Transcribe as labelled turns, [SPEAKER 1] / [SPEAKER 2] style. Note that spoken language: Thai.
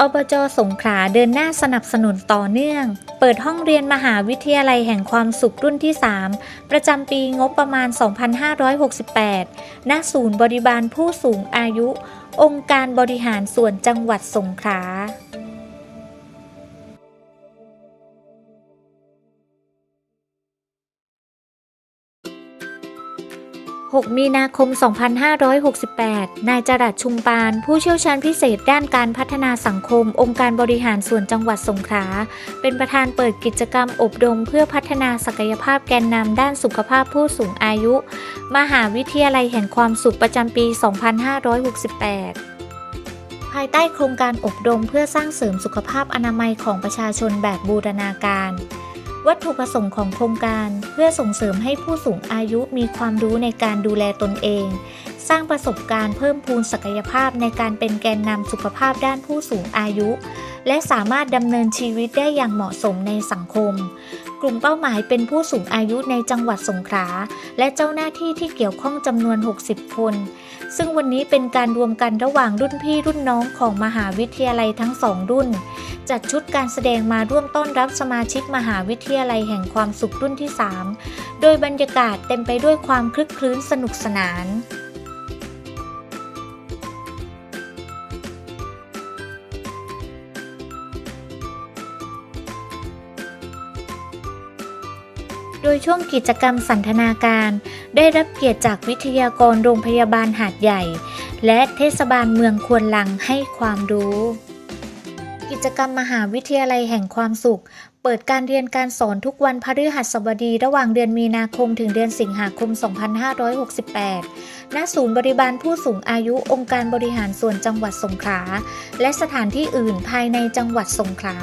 [SPEAKER 1] อบจสงขลาเดินหน้าสนับสนุนต่อเนื่อง เปิดห้องเรียนมหาวิทยาลัยแห่งความสุขรุ่นที่ 3 ประจำปีงบประมาณ 2568 ณ ศูนย์บริบาลผู้สูงอายุ องค์การบริหารส่วนจังหวัดสงขลา 6 มีนาคม 2568 นายจรัสชุมปาน ผู้เชี่ยวชาญพิเศษด้านการพัฒนาสังคม องค์การบริหารส่วนจังหวัดสงขลา เป็นประธานเปิดกิจกรรมอบรมเพื่อพัฒนาศักยภาพแกนนำด้านสุขภาพผู้สูงอายุ มหาวิทยาลัยแห่งความสุขประจำปี 2568ภายใต้โครงการอบรมเพื่อสร้างเสริมสุขภาพอนามัยของประชาชนแบบบูรณาการ วัตถุประสงค์ของโครงการเพื่อส่งเสริมให้ผู้สูงอายุมีความรู้ในการดูแลตนเอง สร้างประสบการณ์เพิ่มพูนศักยภาพในการเป็นแกนนำสุขภาพด้านผู้สูงอายุ และสามารถดำเนินชีวิตได้อย่างเหมาะสมในสังคม กลุ่มเป้าหมายเป็นผู้สูงอายุในจังหวัดสงขลาและเจ้าหน้าที่ที่เกี่ยวข้องจำนวน 60 คน ซึ่งวันนี้เป็นการรวมกันระหว่างรุ่นพี่รุ่นน้องของมหาวิทยาลัยทั้งสองรุ่น จัดชุดการแสดงมาร่วมต้อนรับสมาชิกมหาวิทยาลัยแห่งความสุขรุ่นที่ 3 โดยบรรยากาศเต็มไปด้วยความคลึกคลื้นสนุกสนาน โดยช่วงกิจกรรมสันทนาการ ได้รับเกียรติจากวิทยากรโรงพยาบาลหาดใหญ่ และเทศบาลเมืองควนลังให้ความรู้ กิจกรรมมหาวิทยาลัยแห่งความสุข เปิดการเรียนการสอนทุกวันพฤหัสบดีระหว่างเดือนมีนาคมถึงเดือนสิงหาคม 2568 ณ ศูนย์บริบาลผู้สูงอายุองค์การบริหารส่วนจังหวัดสงขลา และสถานที่อื่นภายในจังหวัดสงขลา